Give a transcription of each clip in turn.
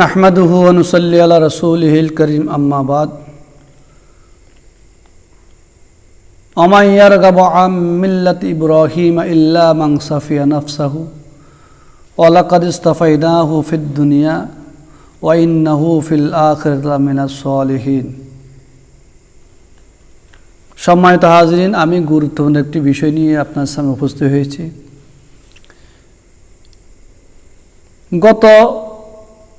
নাহমাদুহু অনুসল্লি আলা রসুলহিল করিম আম্মাবাদ অমাইয়ার গাব আম মিল্লাত ইব্রাহিম ইল্লা মাং সাফিয়া নফসাহু ওলাকাদ ইস্তাফাইনাহু ফিদ দুনিয়া ওয়াইন্নাহু ফিল আখরিনা সলিহীন। সম্মানিত হাজরিন, আমি গুরুত্বপূর্ণ একটি বিষয় নিয়ে আপনার সামনে উপস্থিত হয়েছি। গত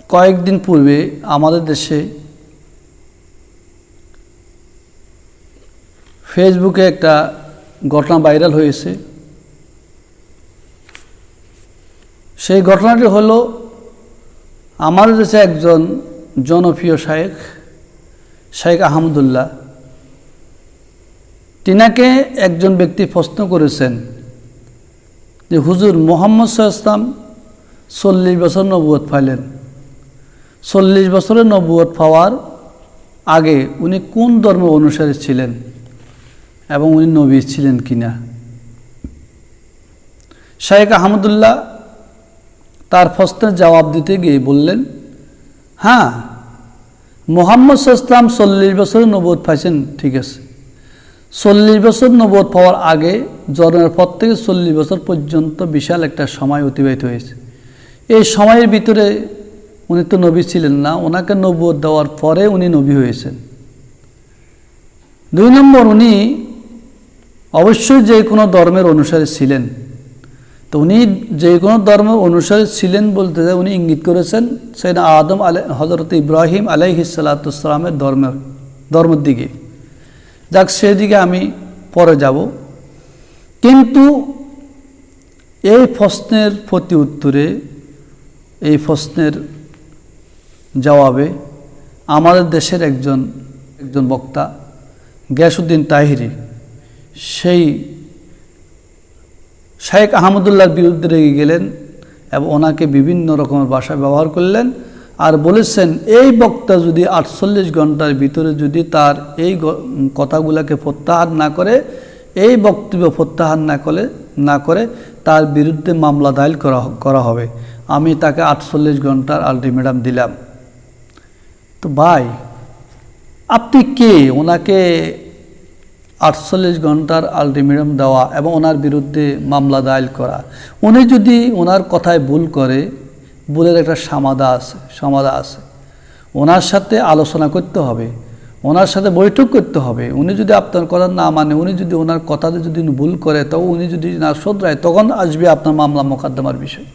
কয়েকদিন পূর্বে আমাদের দেশে ফেসবুকে একটা ঘটনা ভাইরাল হয়েছে। সেই ঘটনাটি হলো, আমাদের দেশে একজন জনপ্রিয় শায়েখ শায়েখ আহমদুল্লাহ। তিনাকে একজন ব্যক্তি প্রশ্ন করেছেন যে, হুজুর, মোহাম্মদ ইসলাম চল্লিশ বছর নবুয়ত পাইলেন। চল্লিশ বছরের নবুয়ত পাওয়ার আগে উনি কোন ধর্ম অনুসারী ছিলেন এবং উনি নবী ছিলেন কিনা? শাহেক আহমদুল্লাহ তার প্রশ্নের জবাব দিতে গিয়ে বললেন হ্যাঁ মোহাম্মদ ইসলাম চল্লিশ বছরের নবুয়ত পাইছেন, ঠিক আছে। চল্লিশ বছর নবদ পাওয়ার আগে জন্মের পর থেকে চল্লিশ বছর পর্যন্ত বিশাল একটা সময় অতিবাহিত হয়েছে। এই সময়ের ভিতরে উনি তো নবী ছিলেন না, ওনাকে নবুয় দেওয়ার পরে উনি নবী হয়েছেন। দুই নম্বর, উনি অবশ্যই যে কোনো ধর্মের অনুসারী ছিলেন। তো উনি যে কোনো ধর্মের অনুসারী ছিলেন বলতে উনি ইঙ্গিত করেছেন সেটা আদম আলাই হজরত ইব্রাহিম আলাইহিসালাতামের ধর্মের ধর্মের দিকে। যাক, সেদিকে আমি পরে যাব। কিন্তু এই প্রশ্নের প্রতি উত্তরে, এই প্রশ্নের জবাবে, আমাদের দেশের একজন একজন বক্তা গ্যাসুদ্দিন তাহিরি, সেই শেখ আহমদুল্লাহর বিরুদ্ধে রেগে গেলেন এবং ওনাকে বিভিন্ন রকমের ভাষা ব্যবহার করলেন আর বলেছেন, এই বক্তা যদি আটচল্লিশ ঘণ্টার ভিতরে যদি তার এই কথাগুলোকে প্রত্যাহার না করে, এই বক্তব্য প্রত্যাহার না করে না করে, তার বিরুদ্ধে মামলা দায়ের করা করা হবে। আমি তাকে আটচল্লিশ ঘণ্টার আলটিমেটাম দিলাম। তো ভাই, আপনি কে? ওনাকে আটচল্লিশ ঘণ্টার আলটিমেটাম দেওয়া এবং ওনার বিরুদ্ধে মামলা দায়ের করা। উনি যদি ওনার কথায় ভুল করে, ভুলের একটা সমাধা আছে সমাধা আছে। ওনার সাথে আলোচনা করতে হবে, ওনার সাথে বৈঠক করতে হবে। উনি যদি আপনার কথা না মানে উনি যদি ওনার কথাতে যদি ভুল করে, তো উনি যদি না শোধরায়, তখন আসবে আপনার মামলা মোকদ্দমার বিষয়।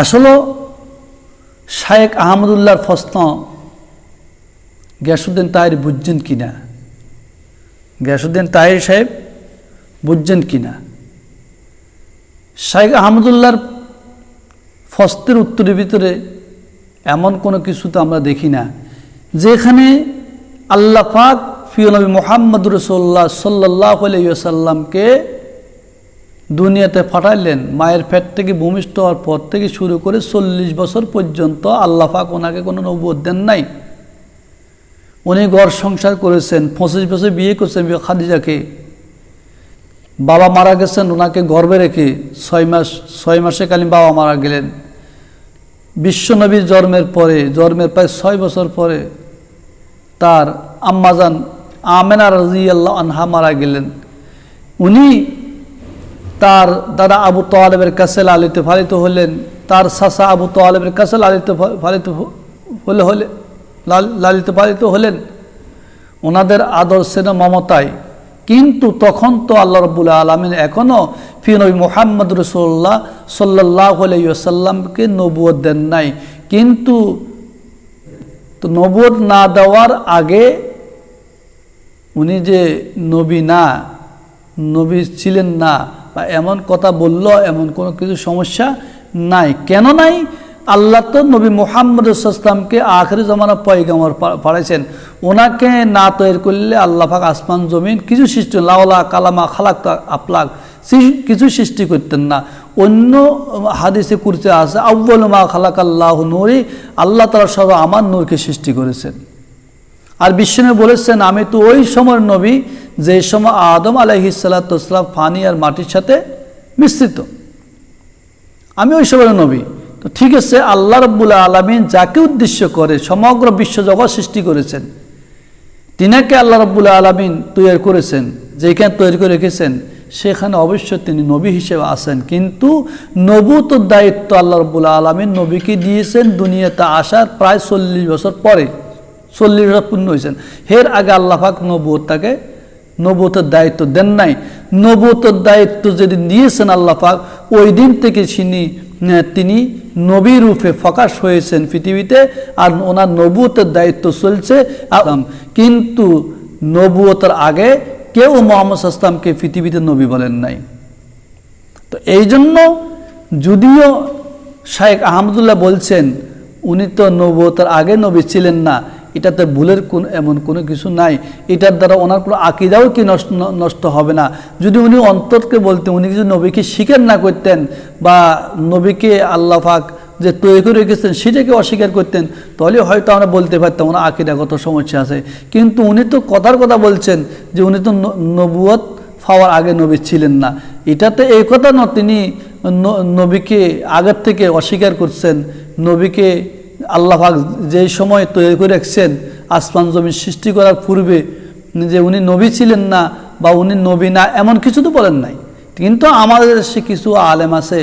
আসলে শায়েক আহমদুল্লাহর প্রশ্ন গ্যাসুদ্দিন তাহির বুঝছেন কি না গ্যাসুদ্দিন তাহির সাহেব বুঝছেন কি না শাহেক আহমদুল্লাহর ফস্তের উত্তরের ভিতরে এমন কোনো কিছু তো আমরা দেখি না, যেখানে আল্লাহ পাক ফিওনবী মোহাম্মদ রসোল্লা সাল্লাহ আলাইসাল্লামকে দুনিয়াতে ফাটাইলেন, মায়ের পেট থেকে ভূমিষ্ঠ হওয়ার পর থেকে শুরু করে চল্লিশ বছর পর্যন্ত আল্লাহ পাক ওনাকে কোনো নবুয় দেন নাই। উনি ঘর সংসার করেছেন, পঁচিশ বছর বিয়ে করছেন খাদিজাকে। বাবা মারা গেছেন, ওনাকে গর্বে রেখে ছয় মাস, ছয় মাসে কালীন বাবা মারা গেলেন। বিশ্বনবীর জন্মের পরে, জন্মের প্রায় ছয় বছর পরে তার আম্মাজান আমেনা রাজি আল্লাহ আনহা মারা গেলেন। উনি তার দাদা আবু তোয়ালেবের কাছে লালিত ফালিত হলেন, তার সাসা আবু তোয়ালেবের কাছে লালিত ফালিত হলে হলে লালিত পালিত হলেন। ওনাদের আদর সেনা মমতায়। কিন্তু তখন তো আল্লাহ রবুল আলমিন এখনও ফিনবী মোহাম্মদ রসোল্লাহ সাল্লাহ আলাইসাল্লামকে নবুয় দেন নাই। কিন্তু নবুয় না দেওয়ার আগে উনি যে নবী না, নবী ছিলেন না বা এমন কথা বলল, এমন কোনো কিছু সমস্যা নাই। কেন নাই? আল্লাহ তো নবী মোহাম্মদ ইসলামকে আখরি জমানা পয়গামর পাড়াইছেন ওনাকে না তৈরি করলে আল্লাহ পাক আসমান, জমিন কিছু সৃষ্টি লাওলা, কালামা, খালাক আপলাক কিছু সৃষ্টি করতেন না। অন্য হাদিসে করতে আছে আব্বল মা খালাক আল্লাহ নূরি, আল্লাহ তালা সব আমার নূরকে সৃষ্টি করেছেন। আর বিষ্ণু বলেছেন, আমি তো ওই সময়ের নবী যে সময় আদম আলাইহিসাল্লাতাম ফানি আর মাটির সাথে মিশ্রিত। আমি ওই সময়ের নবী। তো ঠিক আছে, আল্লাহ রব্বুল আলমিন যাকে উদ্দেশ্য করে সমগ্র বিশ্বজগৎ সৃষ্টি করেছেন, তিনাকে আল্লাহ রব্বুল আলমিন তৈরি করেছেন, যেখানে তৈরি করে রেখেছেন, সেখানে অবশ্যই তিনি নবী হিসেবে আসেন কিন্তু নবুত দায়িত্ব আল্লাহ রব্বুল আলমিন নবীকে দিয়েছেন দুনিয়াতে আসার প্রায় চল্লিশ বছর পরে, চল্লিশ বছর পূর্ণ হয়েছেন। হের আগে আল্লাহাক নবুত তাকে নবুতের দায়িত্ব দেন নাই। নবুতের দায়িত্ব যদি নিয়েছেন আল্লাহ পাক, ওই দিন থেকে তিনি তিনি নবী রূপে ফকাশ হয়েছেন পৃথিবীতে আর ওনার নবুতের দায়িত্ব চলছে কিন্তু নবুয়তের আগে কেউ মোহাম্মদ আসলামকে পৃথিবীতে নবী বলেন নাই। তো এই জন্য যদিও শাহেখ আহমদুল্লাহ বলছেন, উনি তো নবতার আগে নবী ছিলেন না এটাতে ভুলের কোন এমন কোনো কিছু নাই। এটার দ্বারা ওনার কোনো আকিদাও কি নষ্ট নষ্ট হবে না। যদি উনি অন্তরকে বলতেন, উনি যদি নবীকে স্বীকার না করতেন বা নবীকে আল্লাহ পাক যে তৈরি করে রেখেছেন, সেটাকে অস্বীকার করতেন, তাহলে হয়তো আমরা বলতে পারতাম ওনার আকিদাগত সমস্যা আছে। কিন্তু উনি তো কথার কথা বলছেন যে উনি তো নবুয়ত পাওয়ার আগে নবী ছিলেন না। এটাতে এই কথা না তিনি নবীকে আগের থেকে অস্বীকার করছেন, নবীকে আল্লাহ পাক যেই সময় তৈরি করে রাখছেন, আসমান জমি সৃষ্টি করার পূর্বে, যে উনি নবী ছিলেন না বা উনি নবী না, এমন কিছু তো বলেন নাই। কিন্তু আমাদের দেশে কিছু আলেম আছে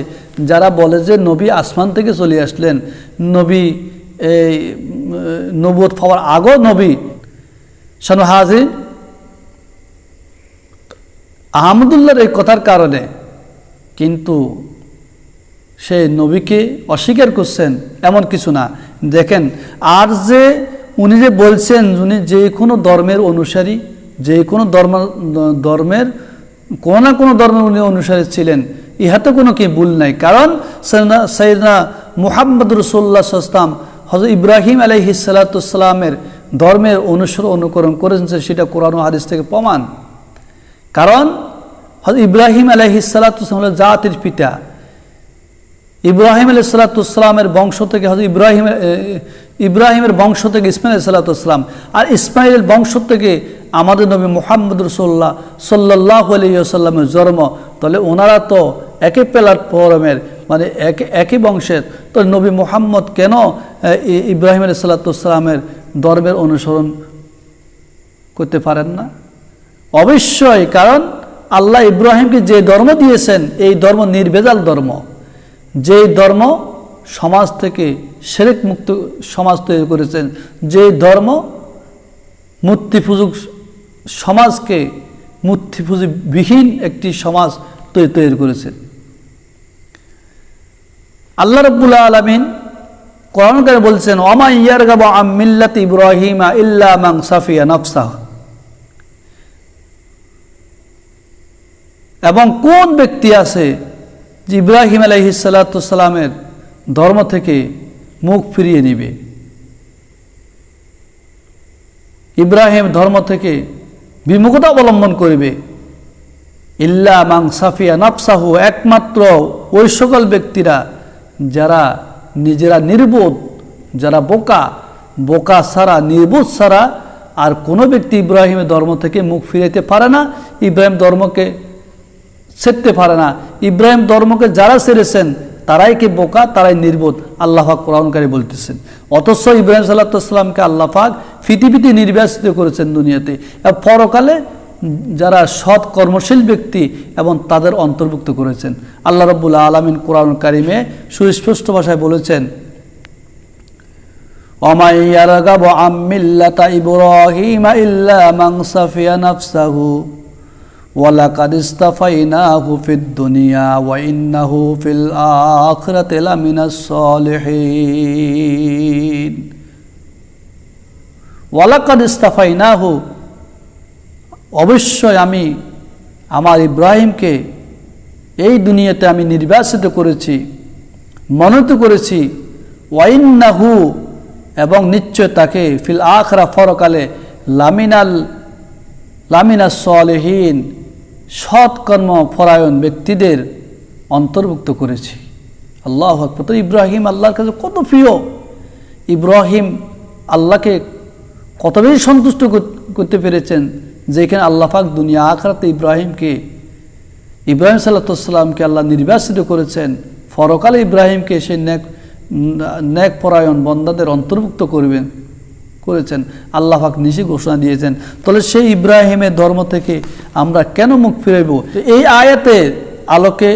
যারা বলে যে নবী আসমান থেকে চলে আসলেন। নবী এই নবুয়ত পাওয়ার আগেও নবী। শানু হাজি, আহমদুল্লাহর এই কথার কারণে কিন্তু সে নবীকে অস্বীকার করছেন, এমন কিছু না। দেখেন, আর যে উনি যে বলছেন, উনি যে কোনো ধর্মের অনুসারী, যে কোনো ধর্ম, ধর্মের, কোনো না কোনো ধর্মের উনি অনুসারী ছিলেন, ইহাতে কোনো কি ভুল নাই। কারণ সৈদনা মুহাম্মদ রসুল্লাহ সাল্লাম হজরত ইব্রাহিম আলহি সালাতামের ধর্মের অনুসরণ অনুকরণ করেছেন সেটা কোরআন হাদিস থেকে প্রমাণ। কারণ হজরত ইব্রাহিম আলহি সালাতাম হল জাতির পিতা। ইব্রাহিম আলি সালাতামের বংশ থেকে হজরত ইব্রাহিম ইব্রাহিমের বংশ থেকে ইসমাইল সালাতাম আর ইসমাইলের বংশ থেকে আমাদের নবী মোহাম্মদ রসোল্লাহ সাল্লাহ আলিয়াল্লামের জন্ম। তাহলে ওনারা তো একই প্ল্যাটফর্মের মানে একে, একই বংশের। তো নবী মোহাম্মদ কেন ইব্রাহিম আলি সাল্লাতামের ধর্মের অনুসরণ করতে পারেন না? অবশ্যই, কারণ আল্লাহ ইব্রাহিমকে যে ধর্ম দিয়েছেন, এই ধর্ম নির্ভেজাল ধর্ম। যে ধর্ম সমাজ থেকে সেরেক মুক্ত সমাজ তৈরি করেছেন যে ধর্ম মূর্তি পুজুক সমাজকে মূর্তি বিহীন একটি সমাজ তৈরি করেছেন। আল্লাহ রব্বুল্লাহ আলমিন কোরআনকারে বলছেন ওমা ইয়ার গাবা আম মিল্লাত ইব্রাহিমা ইল্লা মাং সাফিয়া নফসাহ। এবং কোন ব্যক্তি আছে যে ইব্রাহিম আলহিসাল্লামের ধর্ম থেকে মুখ ফিরিয়ে নিবে। ইব্রাহিম ধর্ম থেকে বিমুখতা অবলম্বন করবে। ইল্লা মাং সাফিয়া নফসাহু, একমাত্র ওই সকল ব্যক্তিরা যারা নিজেরা নির্বোধ, যারা বোকা বোকা ছাড়া, নির্বোধ ছাড়া আর কোনো ব্যক্তি ইব্রাহিমের ধর্ম থেকে মুখ ফিরাইতে পারে না। ইব্রাহিম ধর্মকে ছেড়তে পারে না। ইব্রাহিম ধর্মকে যারা ছেড়েছেন, তারাই কি বোকা, তারাই নির্বোধ। আল্লাহাক কোরআনকারী বলতেছেন, অথচ ইব্রাহিম সাল্লাহামকে আল্লাহাক পৃথিবীতে নির্বাসিত করেছেন দুনিয়াতে। পরকালে যারা সৎ কর্মশীল ব্যক্তি এবং তাদের অন্তর্ভুক্ত করেছেন। আল্লাহ রবুল্লা আলমিন কোরআন কারিমে সুস্পষ্ট ভাষায় বলেছেন অমাইয়ার গাব আমিল্লা তাইবুর ইল্লা মাংসাফিয়া নাফসাহু। ওয়ালাকাদ ইস্তাফাইনাহু ফিদ দুনিয়া ওয়া ইন্নাহু ফিল আখিরাতি লামিনাস সলিহিন। ওয়ালাকাদ ইস্তাফাইনাহু, অবশ্যই আমি আমার ইব্রাহিমকে এই দুনিয়াতে আমি নির্বাচিত করেছি, মনোনীত করেছি। ওয়াইন্নাহু এবং নিশ্চয় তাকে ফিল আখরা ফরকালে লামিনাল লামিনা সলেহীন সৎকর্ম ফরায়ণ ব্যক্তিদের অন্তর্ভুক্ত করেছি। আল্লাহ আকবর। তো ইব্রাহিম আল্লাহর কাছে কত প্রিয়? ইব্রাহিম আল্লাহকে কত বেশি সন্তুষ্ট কর- করতে পেরেছেন যেখানে আল্লাহ দুনিয়া আখরাতে ইব্রাহিমকে, ইব্রাহিম সাল্লাতামকে আল্লাহ নির্বাচিত করেছেন। ফরকালে ইব্রাহিমকে সে নেক ন্যাক পরায়ণ বন্দাদের অন্তর্ভুক্ত করবেন। করেছেন, আল্লাহ পাক নিশি ঘোষণা দিয়েছেন। তাহলে সেই ইব্রাহিমের ধর্ম থেকে আমরা কেন মুখ ফিরাইব? এই আয়াতের আলোকে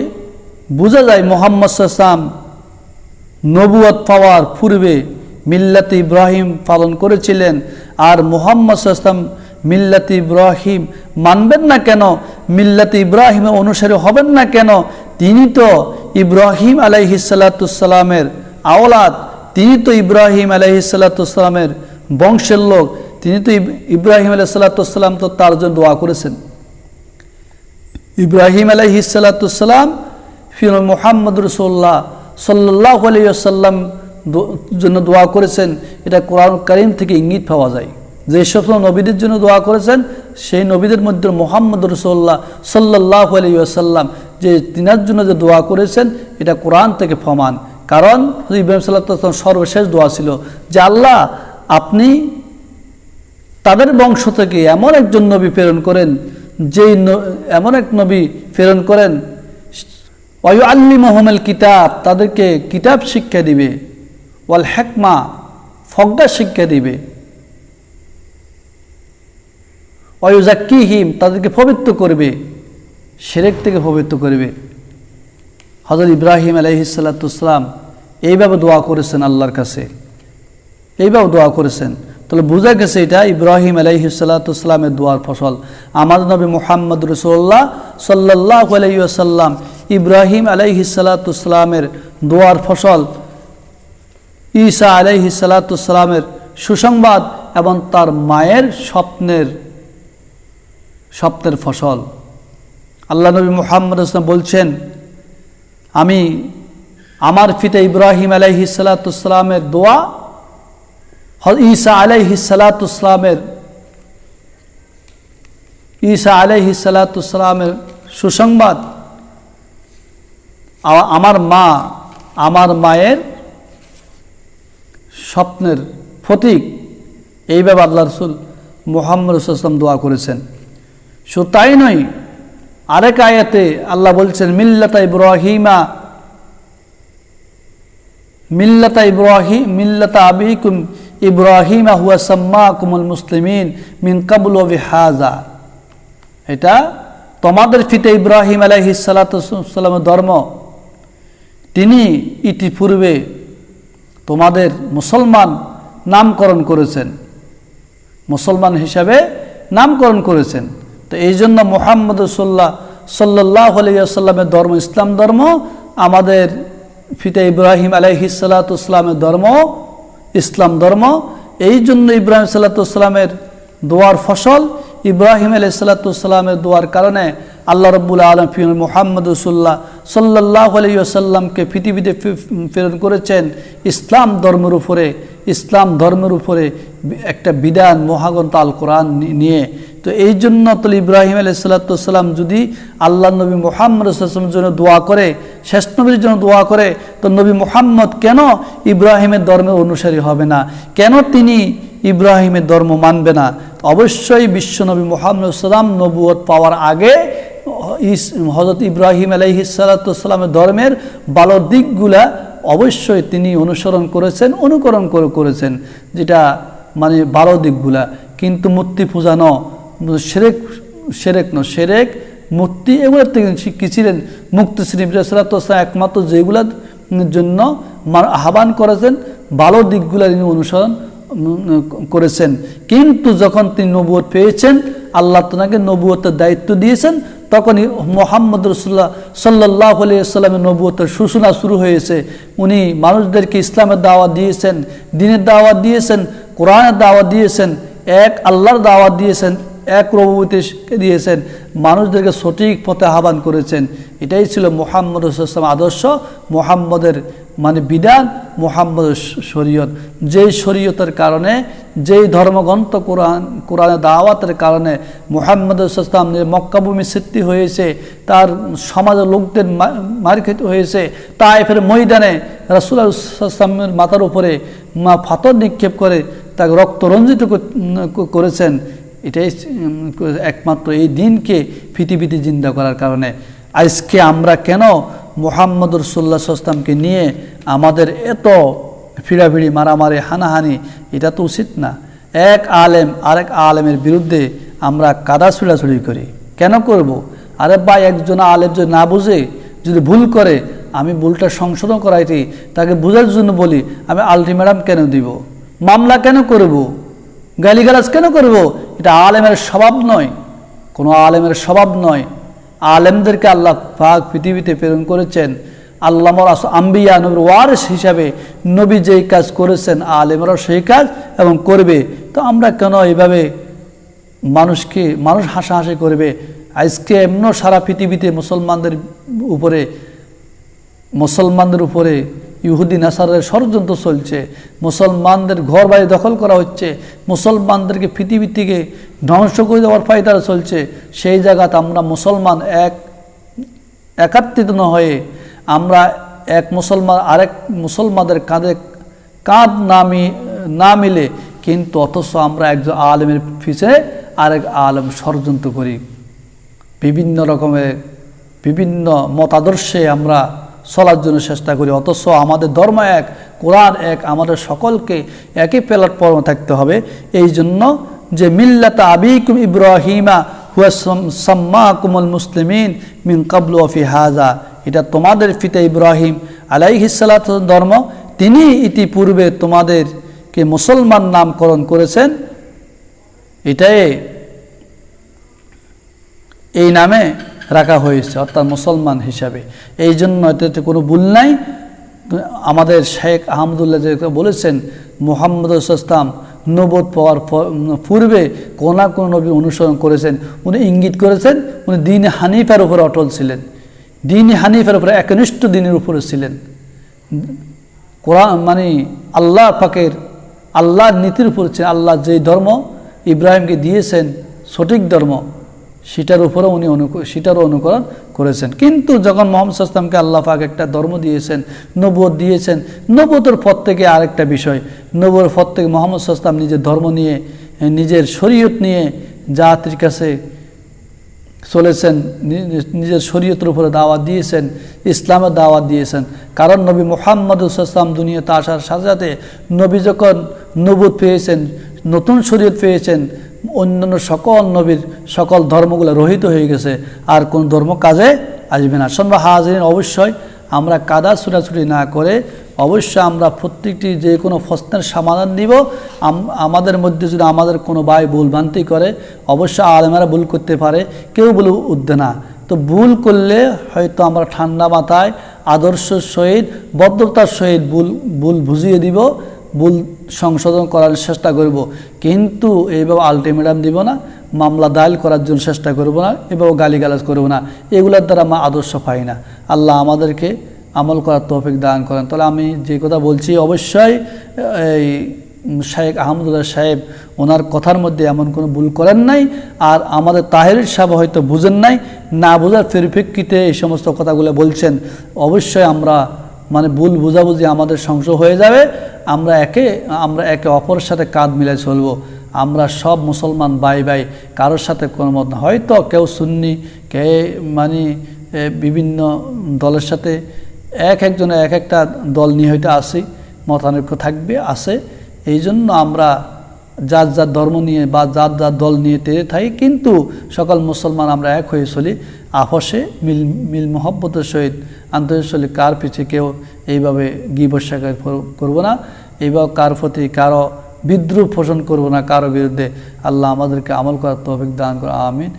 বোঝা যায় মোহাম্মদ সাল্লাম নবুয়ত পাওয়ার পূর্বে মিল্লাতে ইব্রাহিম পালন করেছিলেন আর মোহাম্মদ সাল্লাম মিল্লাতে ইব্রাহিম মানবেন না কেন? মিল্লাতে ইব্রাহিমের অনুসারী হবেন না কেন? তিনি তো ইব্রাহিম আলাইহিসাল্লাতুসাল্লামের আওলাদ, তিনি তো ইব্রাহিম আলাইহিসাল্লাতুসাল্লামের বংশের লোক, তিনি তো ইব- ইব্রাহিম আলাইসাল্লাতুসাল্লাম তো তার জন্য দোয়া করেছেন। ইব্রাহিম আলাইহিসাল্লাতুসাল্লাম ফির মোহাম্মদ রসোল্লাহ সাল্লাহ আলাইসাল্লাম জন্য দোয়া করেছেন। এটা কোরআন করিম থেকে ইঙ্গিত পাওয়া যায়। যে সব নবীদের জন্য দোয়া করেছেন, সেই নবীদের মধ্যে মোহাম্মদ রসোল্লাহ সাল্লাহ আলাইসাল্লাম যে তিনার জন্য যে দোয়া করেছেন, এটা কোরআন থেকে প্রমাণ। কারণ ইব্রাহিম সাল্লাহ সর্বশেষ দোয়া ছিল যে, আল্লাহ আপনি তাদের বংশ থেকে এমন একজন নবী প্রেরণ করেন, যেই এমন এক নবী প্রেরণ করেন অয়ু আল্লি মোহামেল কিতাব তাদেরকে কিতাব শিক্ষা দিবে ওয়াল হেকমা ফজ্ঞা শিক্ষা দিবে অয়ুজাক্কিহিম তাদেরকে পবিত্র করবে, সেরেক থেকে পবিত্র করবে। হজরত ইব্রাহিম আলহিসাল্লাতুসলাম এইভাবে দোয়া করেছেন আল্লাহর কাছে। এইভাবে দোয়া করেছেন। তাহলে বোঝা গেছে এটা ইব্রাহিম আলাইহিসাল্লাতুসলামের দোয়ার ফসল। আমাদের নবী মোহাম্মদ রসুল্লাহ সাল্লাহ আলাইসাল্লাম ইব্রাহিম আলাইহিসাল্লাতুসলামের দোয়ার ফসল, ঈসা আলাইহিসাল্লাতুসলামের সুসংবাদ এবং তার মায়ের স্বপ্নের স্বপ্নের ফসল। আল্লাহ নবী মোহাম্মদ ইসলাম বলছেন, আমি, আমার ফিতে ইব্রাহিম আলাইহিসাল্লাতুসলামের দোয়া ঈসা আলাইহি সালাতুসলামের ঈসা আলাইহি সালাতুসলামের সুসংবাদ আমার মা, আমার মায়ের স্বপ্নের ফতিক এইভাবে আল্লাহ রসুল মোহাম্মদ রসুলাম দোয়া করেছেন। শুধু তাই নয়, আরেক আয়াতে আল্লাহ বলছেন, মিল্লাতা ইব্রাহিমা, মিল্লাতা ইব্রাহিম মিল্লাতা আবিকুম ইব্রাহিম হুয়া সাম্মা কুমুল মুসলিমিন মিন কাবুল হাজা এটা তোমাদের ফিতে ইব্রাহিম আলাইহি সালাতামের ধর্ম। তিনি ইতিপূর্বে তোমাদের মুসলমান নামকরণ করেছেন। মুসলমান হিসাবে নামকরণ করেছেন। তো এই জন্য মোহাম্মদ রসোল্লা সাল্লাহ আলাইসাল্লামের ধর্ম ইসলাম ধর্ম, আমাদের ফিতে ইব্রাহিম আলাইহি সালাতামের ধর্ম ইসলাম ধর্ম। এই জন্য ইব্রাহিম সাল্লাতুসলামের দোয়ার ফসল, ইব্রাহিম আলাই সাল্লাতুসলামের দোয়ার কারণে আল্লাহ রব্বুল আলম ফি মোহাম্মদ রসুল্লাহ সাল্লাহ আলাইসাল্লামকে পৃথিবীতে প্রেরণ করেছেন। ইসলাম ধর্মের উপরে, ইসলাম ধর্মের উপরে একটা বিধান মহাগ্রন্থ আল কোরআন নিয়ে। তো এই জন্য তো ইব্রাহিম আলাই সাল্লাতুসাল্লাম যদি আল্লাহ নবী মোহাম্মদ জন্য দোয়া করে শেষ নবীর জন্য দোয়া করে, তো নবী মোহাম্মদ কেন ইব্রাহিমের ধর্মের অনুসারী হবে না? কেন তিনি ইব্রাহিমের ধর্ম মানবে না? অবশ্যই বিশ্বনবী মোহাম্মদ সাল্লাম নবুয়ত পাওয়ার আগে হজরত ইব্রাহিম আলাইহিসালামের ধর্মের ভালো দিকগুলা অবশ্যই তিনি অনুসরণ করেছেন, অনুকরণ করে করেছেন, যেটা মানে ভালো দিকগুলা। কিন্তু মূর্তি পূজানো, সেরেক সেরেক ন সেরেক মূর্তি এগুলোর থেকে কি ছিলেন। মুক্তি শ্রী সালাতাম একমাত্র যেগুলোর জন্য আহ্বান করেছেন, ভালো দিকগুলো তিনি অনুসরণ করেছেন। কিন্তু যখন তিনি নবুয়ত পেয়েছেন, আল্লাহ তোনাকে নবুয়তের দায়িত্ব দিয়েছেন, তখনই মোহাম্মদ রসুল্লাহ সাল্লাহ সাল্লামের নবুয়তের সূচনা শুরু হয়েছে। উনি মানুষদেরকে ইসলামের দাওয়াত দিয়েছেন, দিনের দাওয়াত দিয়েছেন, কোরআনের দাওয়াত দিয়েছেন, এক আল্লাহর দাওয়াত দিয়েছেন এক প্রভুতিকে দিয়েছেন, মানুষদেরকে সঠিক পথে আহ্বান করেছেন। এটাই ছিল মোহাম্মদ রসুলাম আদর্শ, মোহাম্মদের মানে বিধান, মোহাম্মদের শরীয়ত। যেই শরীয়তের কারণে, যেই ধর্মগ্রন্থ কোরআন কোরআনের দাওয়াতের কারণে মোহাম্মদ রসুলাম মক্কাভূমি সৃষ্টি হয়েছে, তার সমাজের লোকদের মা- মার খেতে হয়েছে, তাইফের ময়দানে রাসুলামের মাথার উপরে মা, ফাতর নিক্ষেপ করে তাকে রক্তরঞ্জিত করেছেন। এটাই একমাত্র এই দিনকে পৃথিবীতে জিন্দা করার কারণে আজকে আমরা কেন মোহাম্মদ রসুল্লা সস্তামকে নিয়ে আমাদের এত ফিরাফিরি মারামারি, হানাহানি, এটা তো উচিত না এক আলেম, আরেক আলেমের বিরুদ্ধে আমরা কাদা ছুড়াছুড়ি করি কেন করব। আরে ভাই, একজন আলেম যদি না বুঝে, যদি ভুল করে, আমি ভুলটা সংশোধন করাইছি, তাকে বোঝার জন্য বলি, আমি আলটিমেটাম কেন দিব মামলা কেন করব। গালিগালাজ কেন করব। এটা আলেমের স্বভাব নয়। কোনো আলেমের স্বভাব নয়। আলেমদেরকে আল্লাহ পাক পৃথিবীতে প্রেরণ করেছেন। আল্লামর আম্বিয়া নবীর ওয়ারিস হিসাবে নবী যেই কাজ করেছেন, আলেমরাও সেই কাজ এবং করবে। তো আমরা কেন এইভাবে মানুষকে, মানুষ হাসাহাসি করবে? আজকে এমনও সারা পৃথিবীতে মুসলমানদের উপরে মুসলমানদের উপরে ইহুদি নাসারের ষড়যন্ত্র চলছে, মুসলমানদের ঘর বাড়ি দখল করা হচ্ছে, মুসলমানদেরকে পৃথিবী থেকে ধ্বংস করে দেওয়ার ফায়দারা চলছে, সেই জায়গাতে আমরা মুসলমান এক, একাত্রিত না হয়ে আমরা এক মুসলমান, আরেক মুসলমানদের কাঁধে কাঁধ না মি- না মিলে কিন্তু অথচ আমরা একজন আলেমের পিছনে আরেক আলেম ষড়যন্ত্র করি। বিভিন্ন রকমের বিভিন্ন মতাদর্শে আমরা চলার জন্য চেষ্টা করি। অথচ আমাদের ধর্ম এক, কোরআন এক, আমাদের সকলকে একই প্ল্যাটফর্মে থাকতে হবে। এই জন্য যে মিল্লাতা আবিকুম ইব্রাহিমা হুয়া সাম্মা কুমল মুসলিমিন মিন কাবলু অফি হাজা এটা তোমাদের ফিতে ইব্রাহিম আলাইহিসালাত ধর্ম। তিনি ইতিপূর্বে তোমাদেরকে মুসলমান নামকরণ করেছেন। এটাই এই নামে রাখা হয়েছে, অর্থাৎ মুসলমান হিসাবে। এই জন্য এতে কোনো ভুল নাই। আমাদের শেখ আহমদুল্লাহ যে বলেছেন, মোহাম্মদ ইসলাম নবদ পাওয়ার পূর্বে কোনা কোনো নবী অনুসরণ করেছেন। উনি ইঙ্গিত করেছেন, উনি দিন হানিফের উপরে অটল ছিলেন। দিন হানিফের উপরে একনিষ্ঠ দিনের উপরে ছিলেন। কোরআন মানে আল্লাহ পাকের, আল্লাহর নীতির উপর ছিলেন। আল্লাহ যেই ধর্ম ইব্রাহিমকে দিয়েছেন, সঠিক ধর্ম সেটার উপরে উনি অনু সেটারও অনুকরণ করেছেন। কিন্তু যখন মোহাম্মদ সাল্লামকে আল্লাহ পাক একটা ধর্ম দিয়েছেন, নবুয়ত দিয়েছেন, নবুয়তের পর থেকে আরেকটা বিষয় নবুয়ের পর থেকে মোহাম্মদ সাল্লাম নিজের ধর্ম নিয়ে, নিজের শরীয়ত নিয়ে জাতির কাছে চলেছেন নিজের শরীয়তের উপরে দাওয়াত দিয়েছেন, ইসলামের দাওয়াত দিয়েছেন। কারণ নবী মোহাম্মদ ইসলাম দুনিয়াতে আসার সাথে সাথে নবী যখন নবুত পেয়েছেন, নতুন শরীয়ত পেয়েছেন অন্যান্য সকল নবীর সকল ধর্মগুলো রহিত হয়ে গেছে, আর কোন ধর্ম কাজে আসবে না। সন্ধ্যা হাজির অবশ্যই আমরা কাদা ছুটাছুটি না করে অবশ্যই আমরা প্রত্যেকটি যে কোনো প্রশ্নের সমাধান দিব। আমাদের মধ্যে যদি আমাদের কোনো ভাই ভুল ভ্রান্তি করে, অবশ্যই আলেমেরা ভুল করতে পারে, কেউ ভুল উঠবে না। তো ভুল করলে হয়তো আমরা ঠান্ডা মাথায় আদর্শ সহিত বদ্ধতার সহিত ভুল ভুল বুঝিয়ে দিব। ভুল সংশোধন করার চেষ্টা করব। কিন্তু এইভাবে আলটিমেটাম দিব না, মামলা দায়ের করার জন্য চেষ্টা করব না, এভাবে গালিগালাজ করব না। এগুলোর দ্বারা আমরা আদর্শ পাই না। আল্লাহ আমাদেরকে আমল করার তৌফিক দান করেন। তাহলে আমি যে কথা বলছি, অবশ্যই এই শাহেক আহমদুল্লাহ সাহেব ওনার কথার মধ্যে এমন কোনো ভুল করেন নাই, আর আমাদের তাহের সাহেব হয়তো বুঝেন নাই, না বোঝার পরিপ্রেক্ষিতে এই সমস্ত কথাগুলো বলছেন। অবশ্যই আমরা মানে ভুল বুঝাবুঝি আমাদের সংশয় হয়ে যাবে, আমরা একে আমরা একে অপরের সাথে কাঁধ মিলে চলবো। আমরা সব মুসলমান বাই বাই কারোর সাথে কোনো মত না। হয়তো কেউ সুন্নি কে মানে বিভিন্ন দলের সাথে এক একজনে এক একটা দল নিয়ে হয়তো আসি মতানৈক্য থাকবে, আছে। এই জন্য আমরা যার যার ধর্ম নিয়ে বা যার যার দল নিয়ে তেরে থাকি, কিন্তু সকল মুসলমান আমরা এক হয়ে চলি, আপসে মিল মিল মোহব্বতের সহিত চলি কার পিছে কেউ এইভাবে গিবসা করব না, এইভাবে কার প্রতি কারও বিদ্রুপ পোষণ করব না, কারও বিরুদ্ধে আল্লাহ আমাদেরকে আমল করার তৌফিক দান করে আমিন।